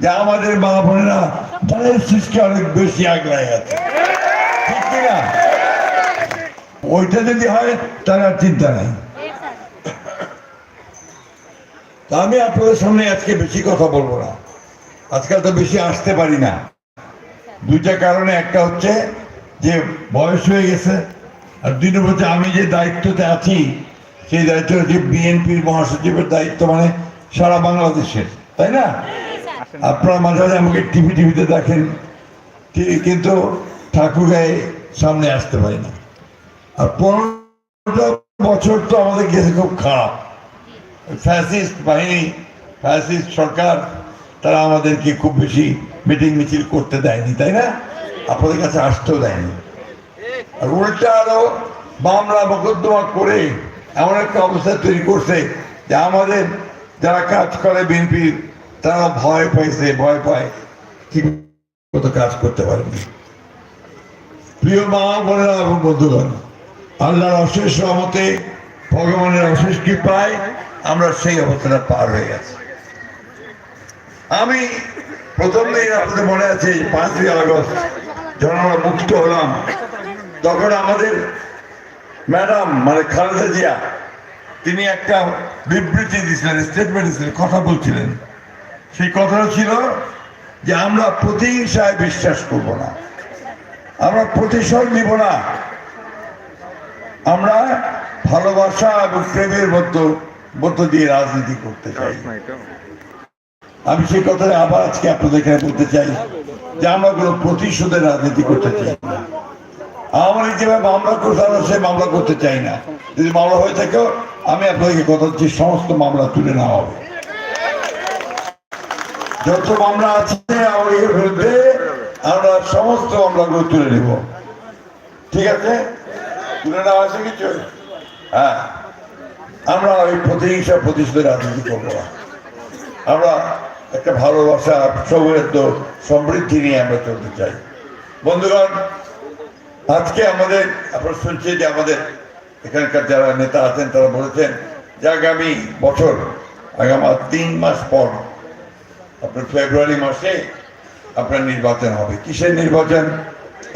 যে আমাদের মা বোনেরা ধানের সৃষ্টি অনেক বেশি আগলায় আছে। ওইটা যদি হয়, তার চিন্তা নাই। আমি আপনাদের সামনে আজকে বেশি কথা বলব না। আজকাল তো বেশি আসতে পারি না। দুইটা কারণে, একটা হচ্ছে যে বয়স হয়ে গেছে, আর দুই নম্বর আমি যে দায়িত্বতে আছি, সেই দায়িত্ব হচ্ছে বিএনপির মহাসচিবের দায়িত্ব মানে সারা বাংলাদেশের, তাই না? আপনারা মাঝে আমাকে টিভি টিভিতে দেখেন। কিন্তু ঠাকুরগাঁয়ে সামনে আসতে পারি না। আর পনেরোটা বছর তো আমাদের গেছে খুব খারাপ। ফ্যাসিস্ট বাহিনী, ফ্যাসিস্ট সরকার, তারা আমাদেরকে খুব বেশি মিটিং মিছিল করতে দেয়নি, তাই না? আপনাদের কাছে আসতেও দেয়নি। আর উল্টা আরও মামলা মোকদ্দমা করে এমন একটা অবস্থা তৈরি করছে যে আমাদের যারা কাজ করে বিএনপির তারা ভয় পাইছে ভয় পায়। ঠিক মতো কাজ করতে পারেনি প্রিয় মা বোনেরা এবং বন্ধুগণ, আল্লাহর অশেষ রহমতে, ভগবানের অশেষ কৃপায় আমরা সেই অবস্থাটা পার হয়ে গেছি। আমি প্রথম দিন আপনাদের মনে আছে, পাঁচই আগস্ট যখন আমরা মুক্ত হলাম, তখন আমাদের ম্যাডাম মানে খালেদা জিয়া, তিনি একটা বিবৃতি দিয়েছিলেন স্টেটমেন্ট দিয়েছিলেন, কথা বলছিলেন। সেই কথাটা ছিল যে আমরা প্রতিহিংসায় বিশ্বাস করব না। আমরা প্রতিশোধ নিব না। আমরা ভালোবাসা এবং প্রেমের মধ্য মধ্য দিয়ে রাজনীতি করতে চাই। আমি সেই কথাটা আবার আজকে আপনাদের এখানে বলতে চাই যে আমরা কোনো প্রতিশোধের রাজনীতি করতে চাই না। আমার যেভাবে মামলা করতে আমরা সে মামলা করতে চাই না। যদি মামলা হয়ে থাকে আমি আপনাদেরকে কথা দিচ্ছি সমস্ত মামলা তুলে নেওয়া হবে। যত মামলা আছে আমাদের বিরুদ্ধে আমরা সমস্ত মামলাগুলো তুলে নেব। ঠিক আছে? তুলে নেওয়া আছে কিছু? হ্যাঁ। আমরা ওই প্রতিহিংসা প্রতিশোধের রাজনীতি করব না। আমরা একটা ভালোবাসা, সৌহার্দ্য, সমৃদ্ধি নিয়ে আমরা চলতে চাই। বন্ধুগণ, আজকে আমাদের, আপনারা শুনছি যে আমাদের এখানকার যারা নেতা আছেন, তারা বলেছেন যে আগামী বছর, আগামী তিন মাস পর আপনার ফেব্রুয়ারি মাসে আপনার নির্বাচন হবে। কিসের নির্বাচন?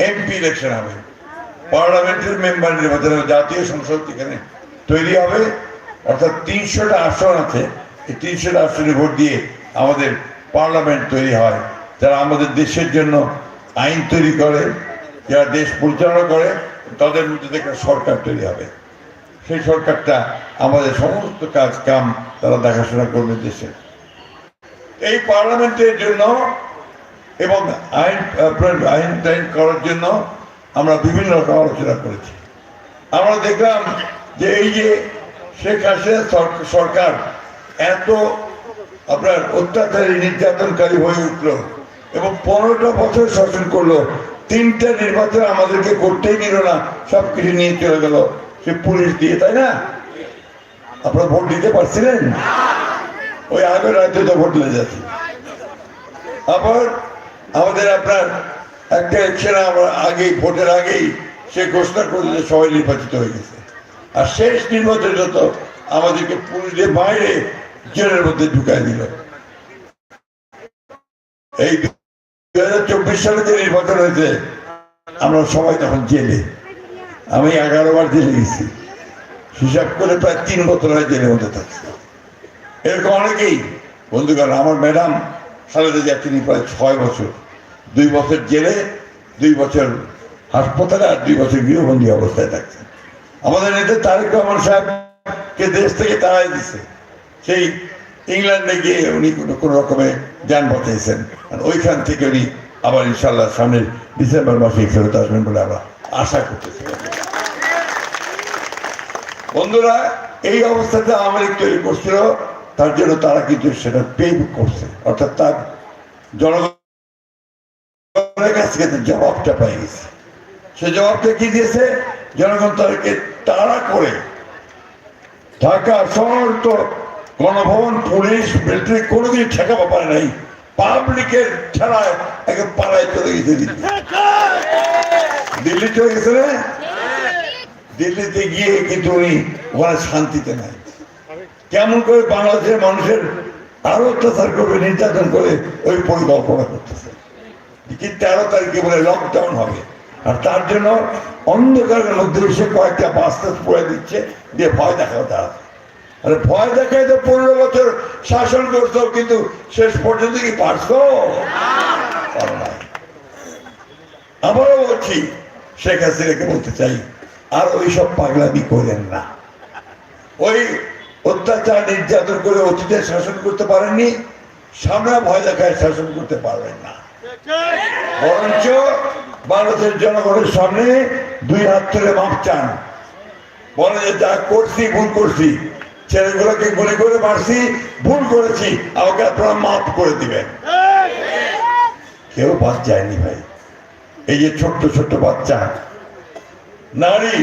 এমপি ইলেকশন হবে। পার্লামেন্টের মেম্বার নির্বাচন হবে। জাতীয় সংসদ এখানে তৈরি হবে। অর্থাৎ তিনশোটা আসন আছে। এই তিনশোটা আসনে ভোট দিয়ে আমাদের পার্লামেন্ট তৈরি হয়। যারা আমাদের দেশের জন্য আইন তৈরি করে, যারা দেশ পরিচালনা করে, তাদের মধ্যে থেকে সরকার তৈরি হবে। সেই সরকারটা আমাদের সমস্ত কাজ কাম তারা দেখাশোনা করবে দেশের এই পার্লামেন্টের জন্য এবং আইন আইন টাইন করার জন্য আমরা বিভিন্ন রকম আলোচনা করেছি। আমরা দেখলাম যে এই যে শেখ হাসিনা সরকার এত আপনার অত্যাচারী, নির্যাতনকারী হয়ে উঠল এবং পনেরোটা বছর শাসন করল, তিনটা নির্বাচন আমাদেরকে করতেই নিল না সব কিছু নিয়ে চলে গেল। সে পুলিশ দিয়ে, তাই না? আপনারা ভোট দিতে পারছিলেন? ওই আগের রাজ্যে তো ভোট যাচ্ছে। আবার আমাদের আপনার একটা ইলেকশন আমরা আগেই, ভোটের আগেই সে ঘোষণা করলে সবাই নির্বাচিত হয়ে গেছে। আর শেষ নির্বাচন তো আমাদেরকে পুলিশের বাইরে জেলের মধ্যে ঢুকাই দিল। এই দুই হাজার চব্বিশ সালে যে নির্বাচন হয়েছে, আমরা সবাই তখন জেলে। আমি এগারো বার জেলে গেছি। হিসাব করে প্রায় তিন বছর হয় জেলের মধ্যে থাকছে। এরকম অনেকেই, বন্ধুগণ, আমার ম্যাডাম খালেদা জিয়া, তিনি প্রায় ছয় বছর, দুই বছর জেলে, দুই বছর হাসপাতালে আর দুই বছর গৃহবন্দী অবস্থায় থাকছেন। আমাদের নেতা তারেক রহমান সাহেবকে দেশ থেকে তাড়াই দিছে। সেই ইংল্যান্ডে গিয়ে উনি কোনো রকমে যান বাঁচিয়েছেন আর ওইখান থেকে উনি আবার ইনশাল্লাহ সামনের ডিসেম্বর মাসে ফেরত আসবেন বলে আমরা আশা করতেছি। বন্ধুরা, এই অবস্থাতে আমার তৈরি করছিল। তার জন্য তারা কিন্তু সেটা পে করছে। অর্থাৎ তার জনগণের কাছ থেকে জবাবটা পাই গেছে। সে জবাবটা কি দিয়েছে? জনগণ তাদেরকে তাড়া করে ঢাকা শহর তো গণভবন পুলিশ মিলিটারি কোনো কিছু ঠেকাবো পারে নাই। পাবলিকের ঠেলায় একে পাড়ায় চলে গেছে দিল্লি। দিল্লি চলে গেছে না? দিল্লিতে গিয়ে কিন্তু উনি ওখানে শান্তিতে নাই। কেমন করে বাংলাদেশের মানুষের আরও অত্যাচার করবে, নির্যাতন করে ওই পরিকল্পনা করতেছে। কি তেরো তারিখে বলে লকডাউন হবে। আর তার জন্য অন্ধকারের মধ্যে এসে কয়েকটা বাস্তাস পড়ে দিচ্ছে, দিয়ে ভয় দেখাও তারা। আরে ভয় দেখায় তো পনেরো বছর শাসন করতো কিন্তু শেষ পর্যন্ত কি পারছ। আবারও বলছি, শেখ হাসিনাকে বলতে চাই, আর ওইসব পাগলামি করেন না। ওই অত্যাচার, নির্যাতন করে অতীতে শাসন করতে পারেননি সামনে ভয় দেখায় শাসন করতে পারবেন না। বরঞ্চ ভারতের জনগণের সামনে দুই হাত তুলে মাপ চান। বলে যে যা করছি, ভুল করছি, ছেলেগুলোকে গুলি করে মারছি, ভুল করেছি, আমাকে আপনারা মাফ করে দিবেন। কেউ বাদ যায়নি ভাই। এই যে ছোট্ট ছোট্ট বাচ্চা, নারী,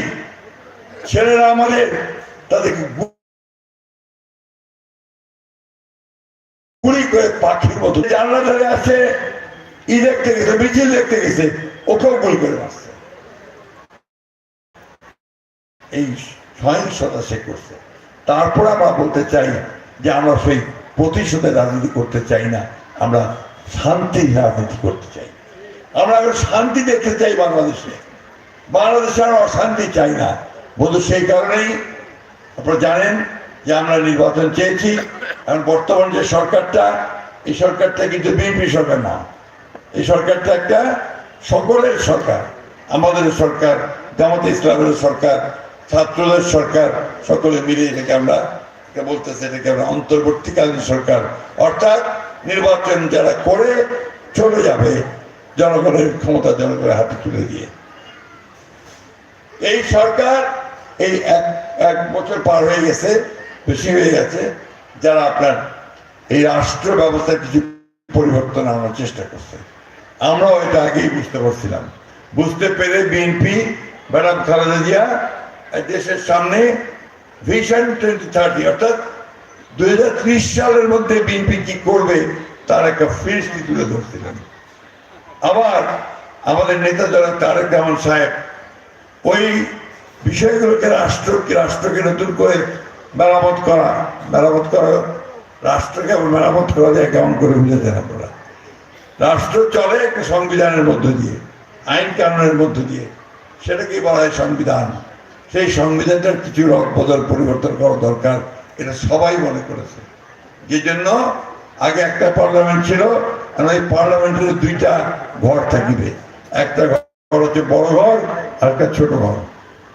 ছেলেরা আমাদের তাদেরকে গুলি করে পাখির মতো। জানলা ধরে আছে, ই দেখতে গেছে, মিছিল দেখতে গেছে, ওকেও গুলি করে আসছে এই সহিংসতা সে করছে। তারপর আমরা বলতে চাই যে আমরা সেই প্রতিশোধের রাজনীতি করতে চাই না, আমরা শান্তির রাজনীতি করতে চাই। আমরা এখন শান্তি দেখতে চাই বাংলাদেশে। বাংলাদেশে আর অশান্তি চাই না। বন্ধু, সেই কারণেই আপনারা জানেন যে আমরা নির্বাচন চেয়েছি এখন বর্তমান যে সরকারটা, এই সরকারটা কিন্তু বিএনপি সরকার না। এই সরকারটা একটা সকলের সরকার। আমাদের সরকার, জামাত ইসলামের সরকার, ছাত্রদের সরকার, সকলে মিলে এটাকে আমরা বলতেছে, এটাকে আমরা অন্তর্বর্তীকালীন সরকার। অর্থাৎ নির্বাচন যারা করে, চলে যাবে জনগণের ক্ষমতা, জনগণের হাতে তুলে দিয়ে। এই সরকার এই এক এক বছর পার হয়ে গেছে। বেশি হয়ে গেছে, যারা আপনার এই রাষ্ট্র ব্যবস্থার কিছু পরিবর্তন আনার চেষ্টা করছে। আমরাও এটা আগেই বুঝতে পারছিলাম। বুঝতে পেরে বিএনপি ম্যাডাম খালেদা জিয়া দেশের সামনে ভিশন টোয়েন্টি থার্টি অর্থাৎ দু হাজার ত্রিশ সালের মধ্যে বিএনপি কি করবে, তার একটা ফিরিস্তি তুলে ধরছিলেন আবার আমাদের নেতা যারা, তারেক রহমান সাহেব, ওই বিষয়গুলোকে রাষ্ট্রকে রাষ্ট্রকে নতুন করে মেরামত করা। মেরামত করা, রাষ্ট্রকে মেরামত করা যায় কেমন করে বুঝেছেন আপনারা রাষ্ট্র চলে একটা সংবিধানের মধ্য দিয়ে, আইন কানুনের মধ্য দিয়ে। সেটাকেই বলা হয় সংবিধান? সেই সংবিধানটার কিছু বদল পরিবর্তন করা দরকার, এটা সবাই মনে করেছে। যে জন্য আগে একটা পার্লামেন্ট ছিল আর ওই পার্লামেন্টের দুইটা ঘর থাকিবে। একটা ঘর হচ্ছে বড় ঘর, আর একটা ছোট ঘর।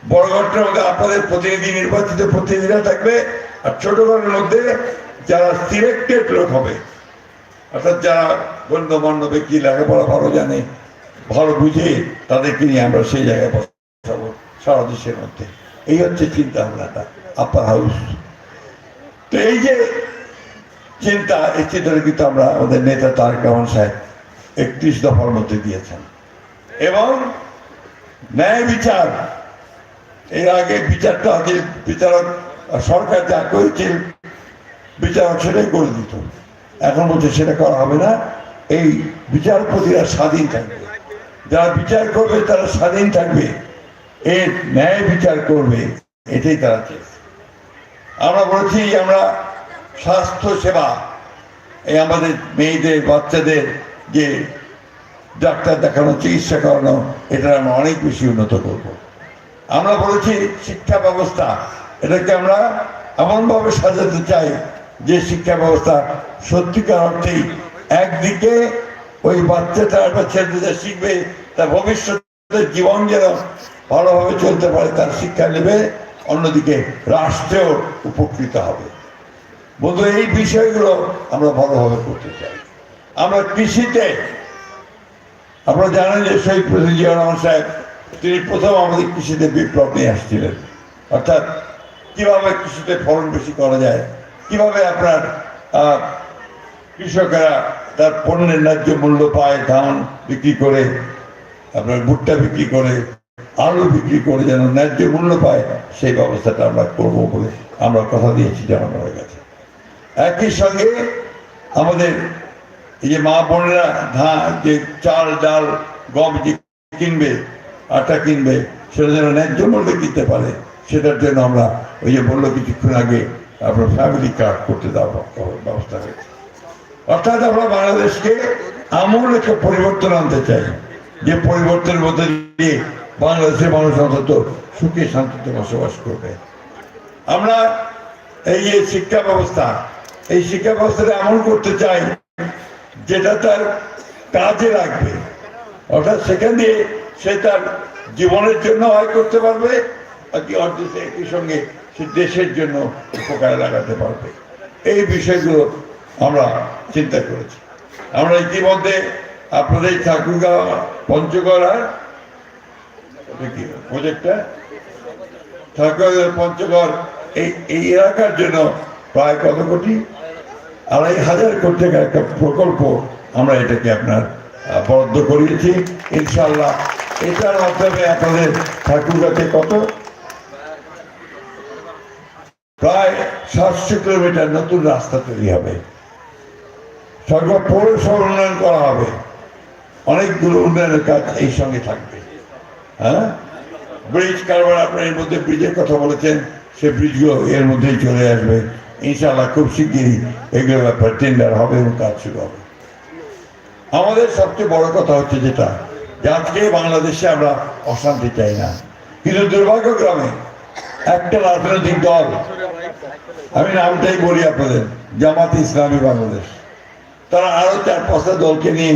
বড় ঘরটার মধ্যে আপনাদের প্রতিনিধি, নির্বাচিত প্রতিনিধিরা থাকবে আর ছোট ঘরের মধ্যে যারা সিলেক্টেড লোক হবে, অর্থাৎ যারা গণ্যমান্য ব্যক্তি লেখাপড়া ভালো জানে, ভালো বুঝে, তাদেরকে নিয়ে আমরা সেই জায়গায় বসাবো সারা দেশের মধ্যে। এই হচ্ছে চিন্তা ভাবনাটা আপার হাউস তো এই যে চিন্তা, এই চিন্তাটা কিন্তু আমরা আমাদের নেতা তারেক রহমান সাহেব একত্রিশ দফার মধ্যে দিয়েছেন। এবং ন্যায় বিচার এর আগে বিচারটা আগে বিচারক সরকার যা করেছিল, বিচারক সেটাই করে দিত। এখন বলছে সেটা করা হবে না। এই বিচারপতিরা স্বাধীন থাকবে। যারা বিচার করবে, তারা স্বাধীন থাকবে। এর ন্যায় বিচার করবে, এটাই তারা চেয়েছে আমরা বলেছি, আমরা স্বাস্থ্য সেবা, এই আমাদের মেয়েদের, বাচ্চাদের যে ডাক্তার দেখানো, চিকিৎসা করানো এটা আমরা অনেক বেশি উন্নত করব। আমরা বলেছি শিক্ষা ব্যবস্থা। এটাকে আমরা এমনভাবে সাজাতে চাই যে শিক্ষা ব্যবস্থা সত্যিকার অর্থেই একদিকে ওই বাচ্চাটা বা ছেলেটা শিখবে, তার ভবিষ্যতের জীবন যেন ভালোভাবে চলতে পারে, তার শিক্ষা নেবে, অন্যদিকে রাষ্ট্রেও উপকৃত হবে। বন্ধু, এই বিষয়গুলো আমরা ভালোভাবে করতে চাই। আমরা কৃষিতে আপনারা জানেন যে শহীদ জিয়া রহমান সাহেব তিনি প্রথম আমাদের কৃষিতে বিপ্লব নিয়ে আসছিলেন। অর্থাৎ কীভাবে কৃষিতে ফলন বেশি করা যায়, কীভাবে আপনার কৃষকেরা তার পণ্যের ন্যায্য মূল্য পায়, ধান বিক্রি করে, আপনার ভুট্টা বিক্রি করে, আলু বিক্রি করে যেন ন্যায্য মূল্য পায়, সেই ব্যবস্থাটা আমরা করব বলে আমরা কথা দিয়েছি জনগণের কাছে। একই সঙ্গে আমাদের এই যে মা বোনেরা ধান, যে চাল, ডাল, গম যে কিনবে আটা কিনবে, সেটা যেন ন্যায্য মূল্যে কিনতে পারে, সেটার জন্য আমরা ওই যে বলল কিছুক্ষণ আগে আপনার ফ্যামিলি কার্ড করতে দেওয়ার ব্যবস্থা হয়েছে অর্থাৎ আমরা বাংলাদেশকে আমূল একটা পরিবর্তন আনতে চাই। যে পরিবর্তনের মধ্যে দিয়ে বাংলাদেশের মানুষ অন্তত সুখে, শান্তিতে বসবাস করবে। আমরা এই যে শিক্ষা ব্যবস্থা, এই শিক্ষা ব্যবস্থাটা এমন করতে চাই, যেটা তার কাজে লাগবে। অর্থাৎ সেখান দিয়ে সে তার জীবনের জন্য আয় করতে পারবে অর্থে একই সঙ্গে সে দেশের জন্য উপকারে লাগাতে পারবে। এই বিষয়গুলো আমরা চিন্তা করেছি। আমরা ইতিমধ্যে আপনাদের ঠাকুরগাঁও পঞ্চগড় ঠাকুরগাঁও পঞ্চগড়, এই এই এলাকার জন্য প্রায় কত কোটি? আড়াই হাজার কোটি টাকার একটা প্রকল্প আমরা এটাকে আপনার বরাদ্দ করিয়েছি। ইনশাল্লাহ এটার মাধ্যমে আপনাদের ঠাকুরগাতে কত? প্রায় সাতশো কিলোমিটার নতুন রাস্তা তৈরি হবে। সরকার পৌরসভা উন্নয়ন করা হবে। অনেকগুলো উন্নয়নের কাজ এই সঙ্গে থাকবে। হ্যাঁ? ব্রিজ, কারবার আপনার এর মধ্যে ব্রিজের কথা বলেছেন, সে ব্রিজগুলো এর মধ্যেই চলে আসবে। ইনশাআল্লাহ খুব শিগগিরই এগুলো ব্যাপারে টেন্ডার হবে এবং কাজ শুরু হবে। আমাদের সবচেয়ে বড় কথা হচ্ছে যেটা যে আজকে বাংলাদেশে আমরা অশান্তি চাই না। কিন্তু দুর্ভাগ্যক্রমে একটা রাজনৈতিক দল, আমি নামটাই বলি আপনাদের, জামাত ইসলামী বাংলাদেশ, তারা আরও চার পাঁচটা দলকে নিয়ে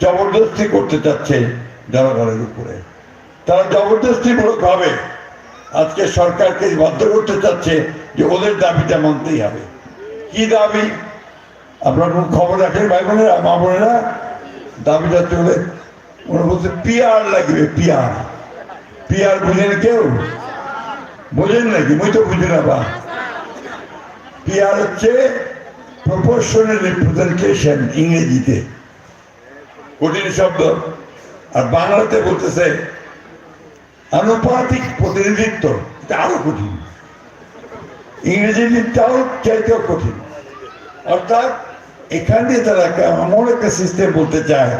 জবরদস্তি করতে চাচ্ছে জনগণের উপরে। তারা জবরদস্তিমূলক ভাবে আজকে সরকারকে বাধ্য করতে চাচ্ছে যে ওদের দাবিটা মানতেই হবে। কি দাবি? আপনার খবর রাখেন ভাই বোনেরা, মা বোনেরা? দাবিটা চলে ওরা পিয়ার লাগবে, পিয়ার। পিয়ার বুঝেন কেউ? নাকি? তো বুঝি না, বা। পিয়ার হচ্ছে রিপ্রেজেন্টেশন ইংরেজিতে। কঠিন শব্দ। আর বাংলাতে বলতেছে, আনুপাতিক প্রতিনিধিত্ব। এটা আরও কঠিন। ইংরেজি ইংরেজিটাও চাইতেও কঠিন। অর্থাৎ এখান তারা এমন একটা সিস্টেম বলতে চায়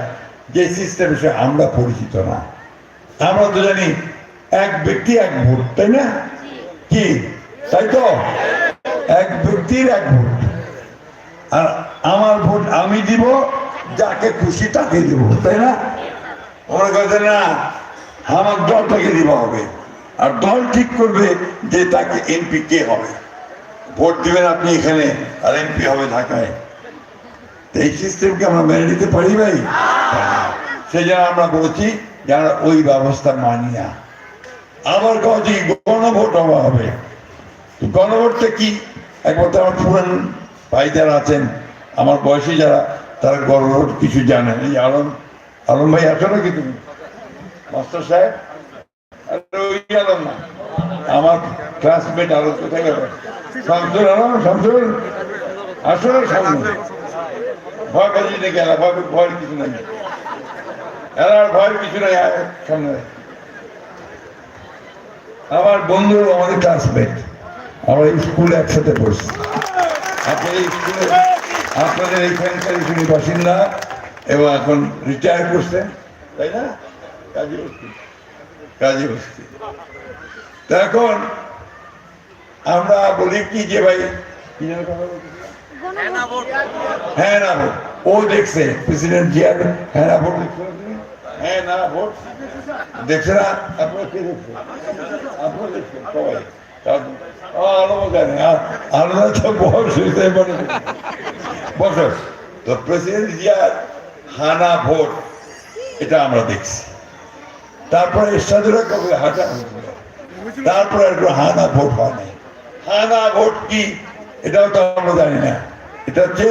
যে সিস্টেম সে আমরা পরিচিত না। আমরা তো জানি এক ব্যক্তি এক ভোট, তাই না? কি? তাই তো? এক ব্যক্তির এক ভোট। আর আমার ভোট আমি দিব, যাকে খুশি তাকে দিব, তাই না? মনে করছে না, আমার দলটাকে দেওয়া হবে। আর দল ঠিক করবে যে তাকে এমপি কে হবে। ভোট দিবেন আপনি এখানে, আর এমপি হবে ঢাকায়। এই সিস্টেমকে আমরা মেনে নিতে পারি ভাই? সেই জন্য আমরা বলছি যে আমরা ওই ব্যবস্থা মানি না। আবার কজি গণভোট হওয়া হবে। গণভোটটা কি? একবার তো আমার পুরান ভাই যারা আছেন, আমার বয়সী যারা, তারা গণভোট কিছু জানে। এই আলম আলম ভাই আছো নাকি তুমি? মাস্টার সাহেব? আমার ক্লাসমেট আলম, কোথায় গেল? শামসুল আলম, শামসুল? আসো সামনে। ভয় পাচ্ছি নাকি এলা, ভয় ভয়ের কিছু নাই। এলার ভয়ের কিছু নাই সামনে। আমার বন্ধু আমাদের ক্লাসমেট আমরা স্কুলে একসাথে পড়ছি। আপনাদের স্কুলে আপনাদের এইখানকার যিনি বাসিন্দা, এবং এখন রিটায়ার করছেন তাই না? কাজী বস্তি। কাজী বস্তি। এখন আমরা বলি কি যে ভাই, কি যেন কথা বলতেছিলাম? হ্যাঁ না ভোট ও দেখছে প্রেসিডেন্ট জিয়ার হ্যাঁ না ভোট দেখছে না তুমি? হ্যাঁ না ভোট দেখছে না আপনারা কে দেখছে আপনারা দেখছেন সবাই তাহলে- ও, আলো জানে আর আলাদা তো বয়স হয়েছে এবারে বছর তো প্রেসিডেন্ট জিয়ার হানা ভোট এটা আমরা দেখছি তারপরে এরশাদুরা কবে হাঁটা হয়েছিল তারপরে আর কোনো হানা ভোট হয় নাই হানা ভোট কি এটাও তো আমরা জানি না এটা হচ্ছে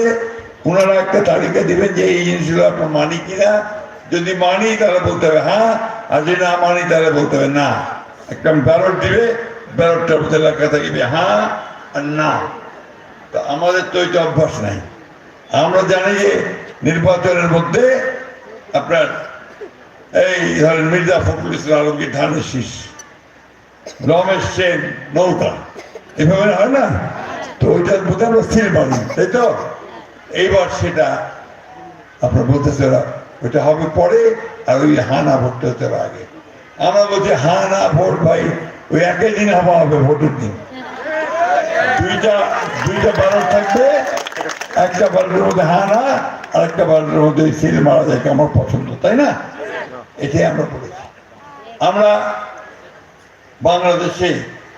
ওনারা একটা তালিকা দিবেন যে এই জিনিসগুলো আপনার মানি কিনা। যদি মানি, তাহলে বলতে হবে হ্যাঁ আর যদি না মানি, তাহলে বলতে হবে, না। একটা ব্যালট দিবে, ব্যালটটার মধ্যে লেখা থাকবে হ্যাঁ আর না। তো আমাদের তো ওইটা অভ্যাস নাই। আমরা জানি যে নির্বাচনের মধ্যে আপনার এই ধরেন মির্জা ফখরুল ইসলাম আলমগীর ধানের শীষ, রমেশ সেন, নৌকা, এভাবে হয় না? ওইটার মধ্যে আমরা স্থির মানি তাই তো? এইবার সেটা আপনার বলতেছে ওইটা হবে পরে আর ওই হানা ভোটটা হতে হবে আগে। আমরা বলছি, হানা ভোট ভাই, ওই একই দিন হওয়া হবে, ভোটের দিন। দুইটা দুইটা ব্যালট থাকবে, একটা বাল্বের মধ্যে হ্যাঁ না আর একটা বাল্বের মধ্যে সিল মারা যায় আমার পছন্দ, তাই না? এটাই আমরা বলেছি। আমরা বাংলাদেশে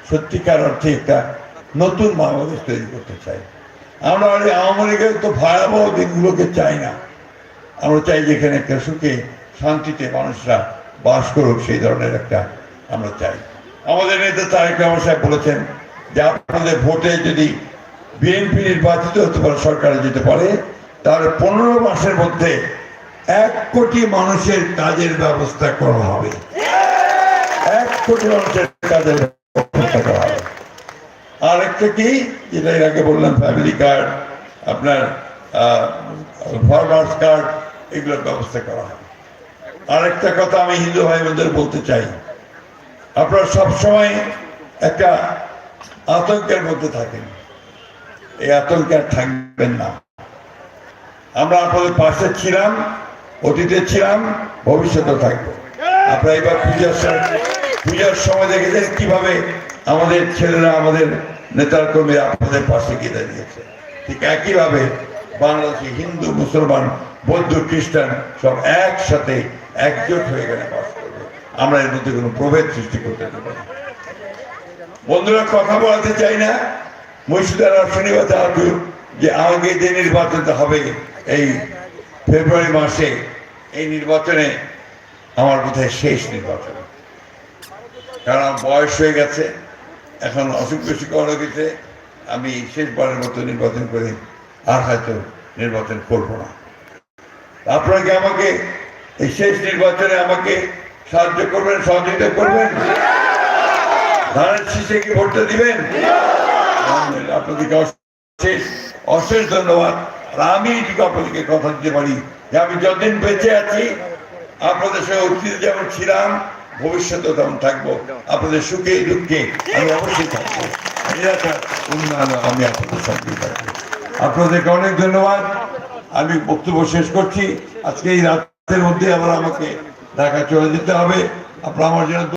সত্যিকার অর্থে একটা নতুন বাংলাদেশ তৈরি করতে চাই। আমরা ওই আওয়ামী লীগের তো ভয়াবহ দিনগুলোকে চাই না। আমরা চাই যেখানে একটা সুখে, শান্তিতে মানুষরা বাস করুক, সেই ধরনের একটা আমরা চাই। আমাদের নেতা তারেক রহমান সাহেব বলেছেন যে আপনাদের ভোটে যদি বিএনপি নির্বাচিত হতে পারে, সরকারে যেতে পারে, তাহলে পনেরো মাসের মধ্যে এক কোটি মানুষের কাজের ব্যবস্থা করা হবে। এক কোটি মানুষের কাজের ব্যবস্থা করা হবে। আর একটা কি? যেটা এর আগে বললাম ফ্যামিলি কার্ড আপনার ফার্মার্স কার্ড এগুলোর ব্যবস্থা করা হয় আর একটা কথা আমি হিন্দু ভাই বোনদের বলতে চাই। আপনারা সবসময় একটা আতঙ্কের মধ্যে থাকেন। এই আতঙ্কে আর থাকবেন না। আমরা আপনাদের পাশে ছিলাম, অতীতে ছিলাম ভবিষ্যতে থাকব। আপনারা এবার পূজার পূজার সময় দেখেছেন কীভাবে আমাদের ছেলেরা, আমাদের নেতার কর্মীরা আপনাদের পাশে গিয়ে দাঁড়িয়েছে। ঠিক একইভাবে বাংলাদেশে হিন্দু, মুসলমান, বৌদ্ধ, খ্রিস্টান সব একসাথে একজোট হয়ে গেলে বাস করবে। আমরা এর মধ্যে কোনো প্রভেদ সৃষ্টি করতে না। বন্ধুরা, কথা বলাতে চাই না। মুর্শিদার শনিবার চালু যে আমাকে যে নির্বাচনটা হবে এই ফেব্রুয়ারি মাসে, এই নির্বাচনে আমার বোধহয় শেষ নির্বাচন। কারণ বয়স হয়ে গেছে। এখন অসুখ বিসুখ হয়ে গেছে আমি শেষবারের মতো নির্বাচন করে আর হয়তো নির্বাচন করব না। আপনারা কি আমাকে এই শেষ নির্বাচনে আমাকে সাহায্য করবেন, সহযোগিতা করবেন? ধানের শীষে কি ভোটটা দিবেন? আপনাদেরকে অশেষ অশেষ ধন্যবাদ। আর আমি এইটুকু আপনাদেরকে কথা দিতে পারি যে আমি যতদিন বেঁচে আছি, আপনাদের সঙ্গে অতীতে যেমন ছিলাম ভবিষ্যতেও তখন থাকব। আপনাদের সুখে, দুঃখে আমি অবশ্যই থাকব। উন্নয়ন, আমি আপনাদের সঙ্গে থাকব। আপনাদেরকে অনেক ধন্যবাদ। আমি বক্তব্য শেষ করছি। আজকে এই রাতের মধ্যে আবার আমাকে ঢাকা চলে যেতে হবে। আপনারা আমার জন্য